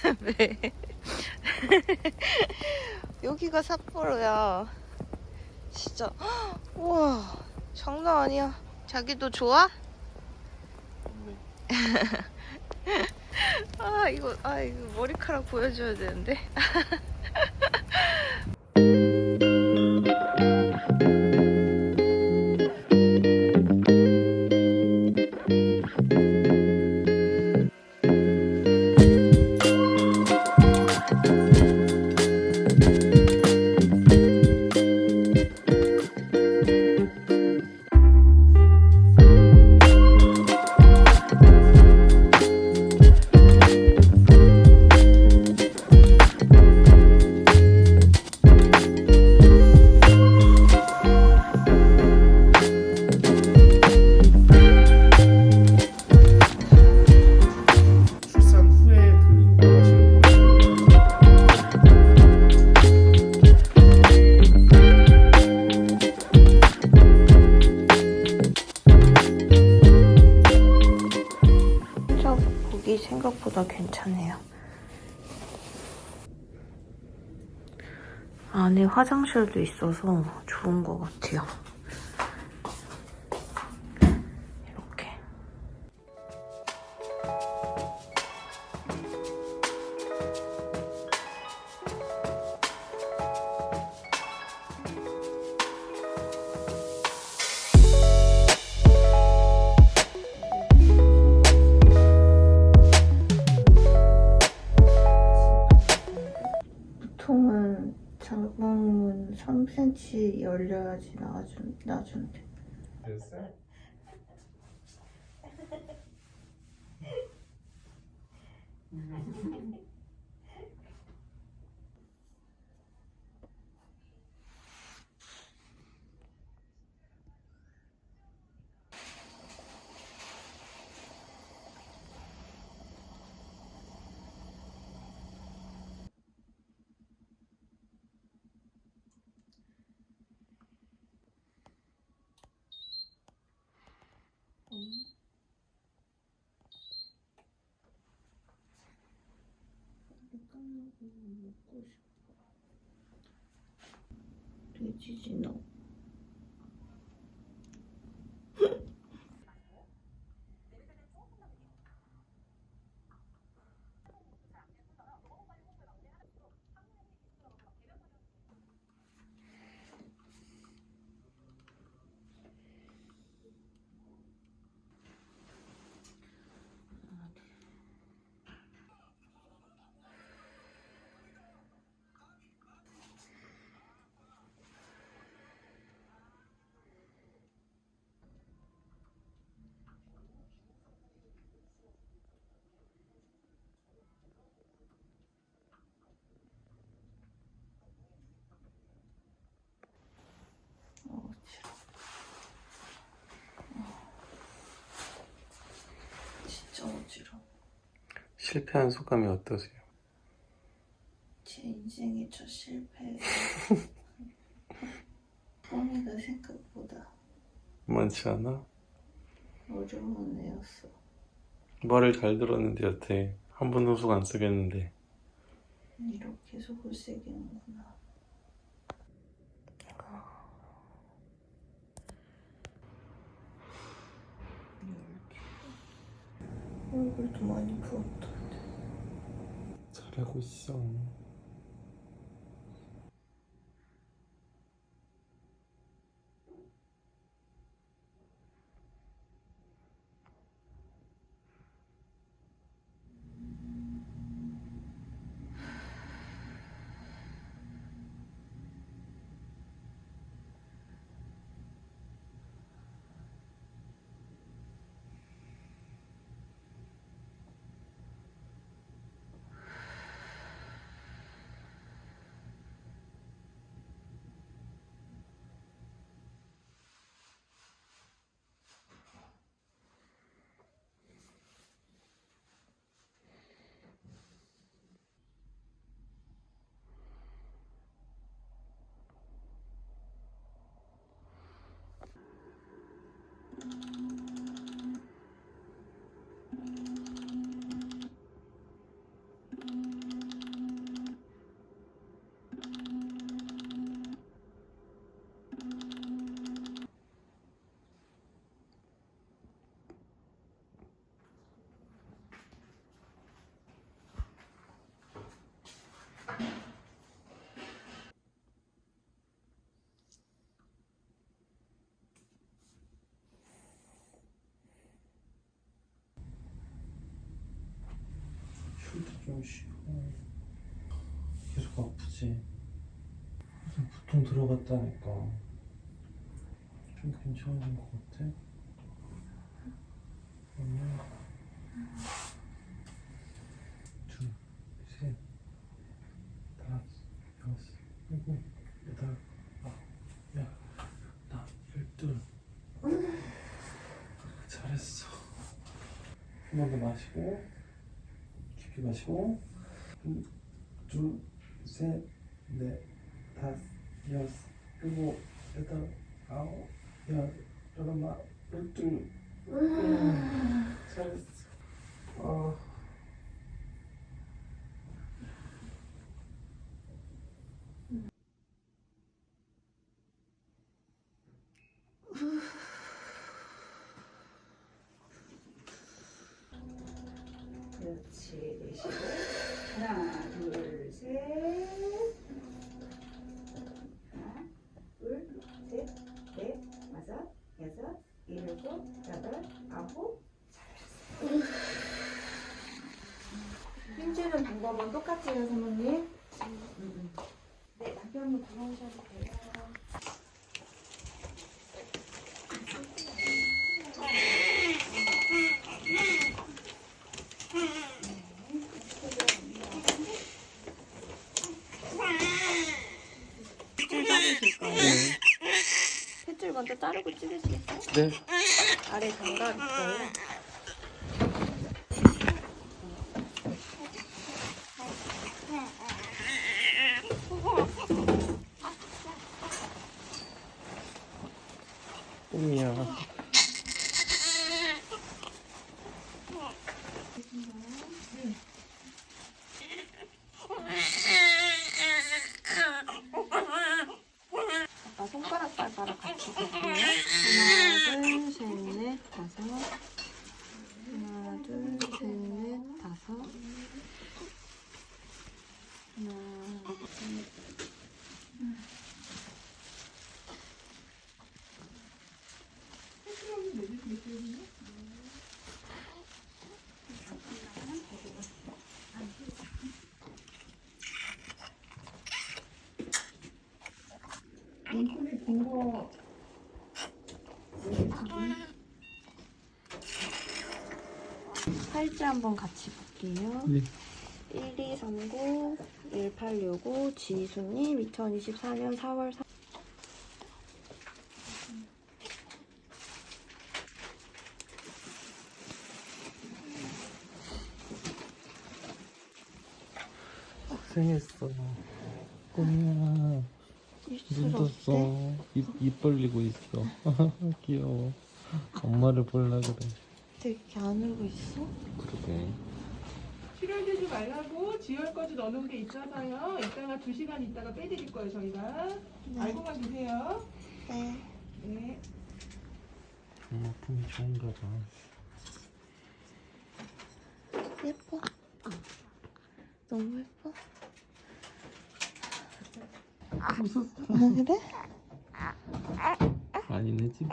왜? 여기가 삿포로야. 진짜. 우와, 장난 아니야. 자기도 좋아? 아 이거 아 이거 머리카락 보여줘야 되는데. 생각보다 괜찮아요. 안에 화장실도 있어서 좋은 것 같아요. 3cm 열려야지 나와준, 나준대. 됐어 먹고 싶어. 돼지진호. 어, 싫어. 진짜 어지러워. 실패한 소감이 어떠세요? 제 인생의 첫 실패. 뻔히가 생각보다 많지 않아? 어려운 애였어. 말을 잘 들었는데 여태 한 번도 속안 쓰겠는데 이렇게 속을 새기는구나. 얼굴도 많이 부었다. 잘하고 있 좀 쉬고 계속 아프지. 무슨 부통 들어갔다니까. 좀 괜찮아진 것 같아? 하나 둘셋. 다섯 여섯 일곱 여덟 아홉 열나 열둘. 잘했어. 한 번 더 마시고 깊이 마시고 둘, 셋, 넷, 다섯, 여섯, 일곱, 여덟, 아홉, 열, 열하나, 열둘. 음, 잘했어. 아. 그렇지 내쉬고 하나 둘셋 하나 둘셋넷 다섯 여섯 일곱 여덟 아홉 힘주는 사모님? 네 남편분 들어오셔도 돼요 자르실까요? 핏줄 먼저 자르고 찍으시겠어요? 네. 아래 장갑 있어요. 꿈이야. 아까 손가락 발가락 같이 볼게요. 하나, 둘, 셋, 넷, 다섯. 하나, 둘, 셋, 넷, 다섯. 하나, 둘, 셋. 팔찌 한번 같이 볼게요. 네. 1239 1865 지수님 2024년 4월 3 고생했어. 꿈이야. 눈 떴어. 입, 입 벌리고 있어. 귀여워. 엄마를 볼라 그래. 되게 안 울고 있어? 그러게. 출혈되지 말라고 지혈까지 넣어놓은 게 있잖아요. 이따가 2시간 있다가 빼드릴 거예요, 저희가. 알고만 주세요. 네. 네. 엄마 품이 좋은가 봐. 예뻐. 너무 예뻐. 웃었어. 아, 그래? 아니네, 집에.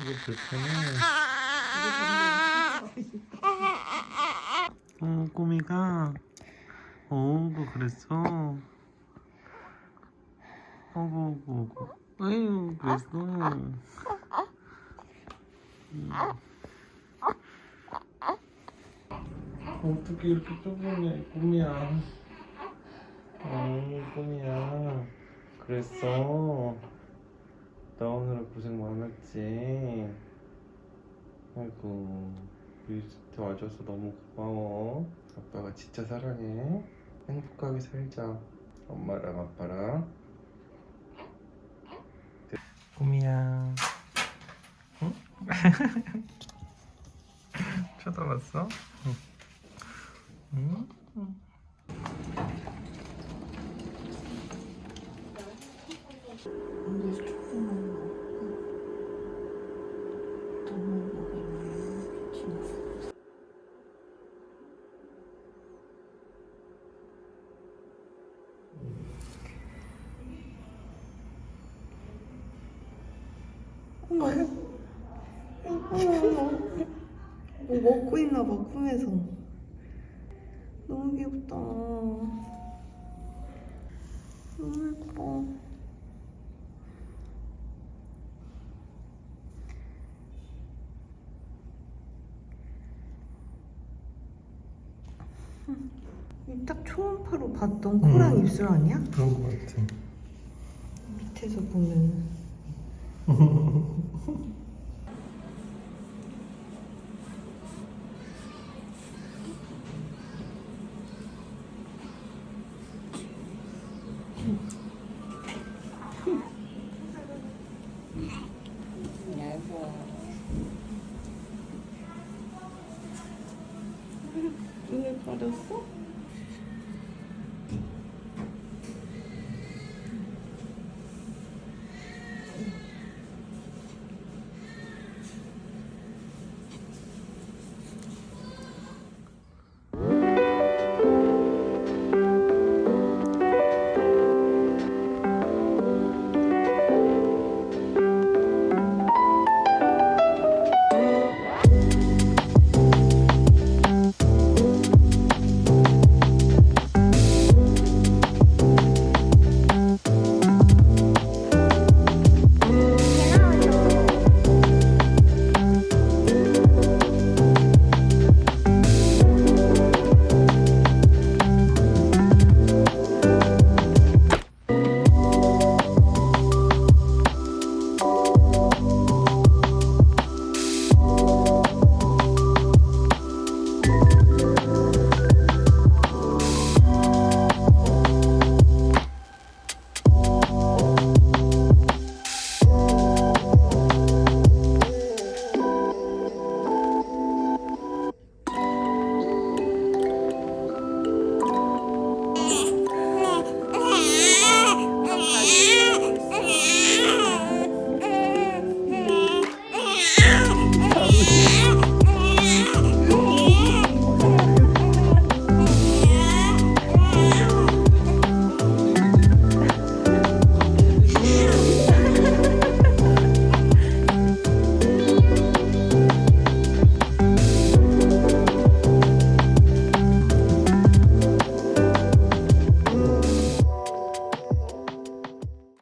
이거 불편해. 어, 꼬미가. 어구, 그랬어. 어구, 어구, 어구. 아유, 그랬어. 음. 어떻게 이렇게 좁으냐, 꿈이야. 어, 꿈이야. 그랬어. 나 오늘 고생 많았지. 아이고, 뮤지트 와줘서 너무 고마워. 아빠가 진짜 사랑해. 행복하게 살자. 엄마랑 아빠랑. 꿈이야. 응? 쳐다봤어? 응. 어 뭐 먹고 있나 봐, 꿈에서. 너무 귀엽다. 너무 예뻐. 이딱 초음파로 봤던 코랑 음. 입술 아니야? 그런 거 같아. 밑에서 보면